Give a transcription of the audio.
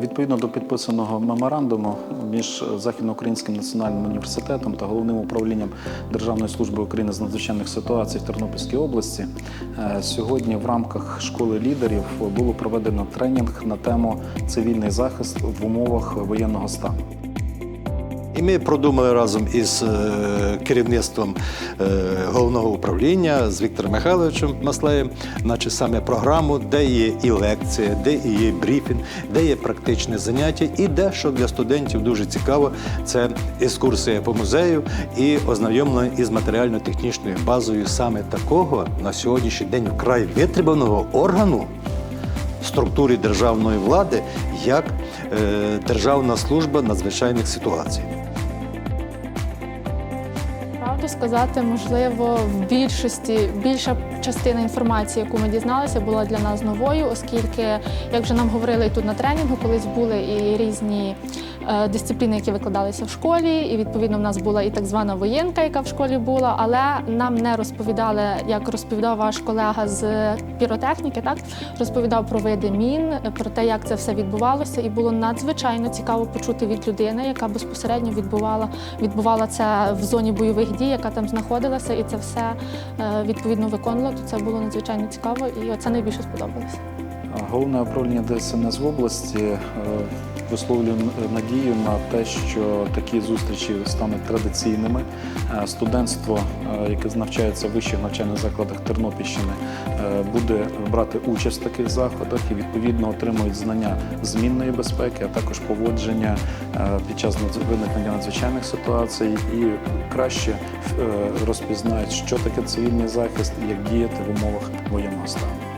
Відповідно до підписаного меморандуму між Західноукраїнським національним університетом та головним управлінням Державної служби України з надзвичайних ситуацій в Тернопільській області е, сьогодні в рамках школи лідерів було проведено тренінг на тему цивільний захист в умовах воєнного стану. І ми продумали разом із е, керівництвом е, головного управління з Віктором Михайловичем Маслеєм, значить саме програму, де є і лекція, де і є брифінг, де є практичне заняття, і де, що для студентів дуже цікаво, це екскурсія по музею і ознайомлення із матеріально-технічною базою саме такого на сьогоднішній день вкрай витребуваного органу структурі державної влади як е, Державна служба надзвичайних ситуацій. Правду сказати, можливо, в більшості більша частина інформації, яку ми дізналися, була для нас новою, оскільки, як вже нам говорили тут на тренінгу, колись були і різні дисципліни, які викладалися в школі, і відповідно в нас була і так звана воєнка, яка в школі була, але нам не розповідали, як розповідав ваш колега з піротехніки, так розповідав про види мін, про те, як це все відбувалося, і було надзвичайно цікаво почути від людини, яка безпосередньо відбувала, відбувала це в зоні бойових дій, яка там знаходилася, і це все е, відповідно виконувала. То це було надзвичайно цікаво, і це найбільше сподобалося. Головне управління ДСНС в області е, висловлює надію на те, що такі зустрічі стануть традиційними. Е, Студентство, е, яке навчається в вищих навчальних закладах Тернопільщини, буде брати участь в таких заходах і відповідно отримують знання змінної безпеки, а також поводження під час виникнення надзвичайних ситуацій і краще розпізнають, що таке цивільний захист і як діяти в умовах воєнного стану.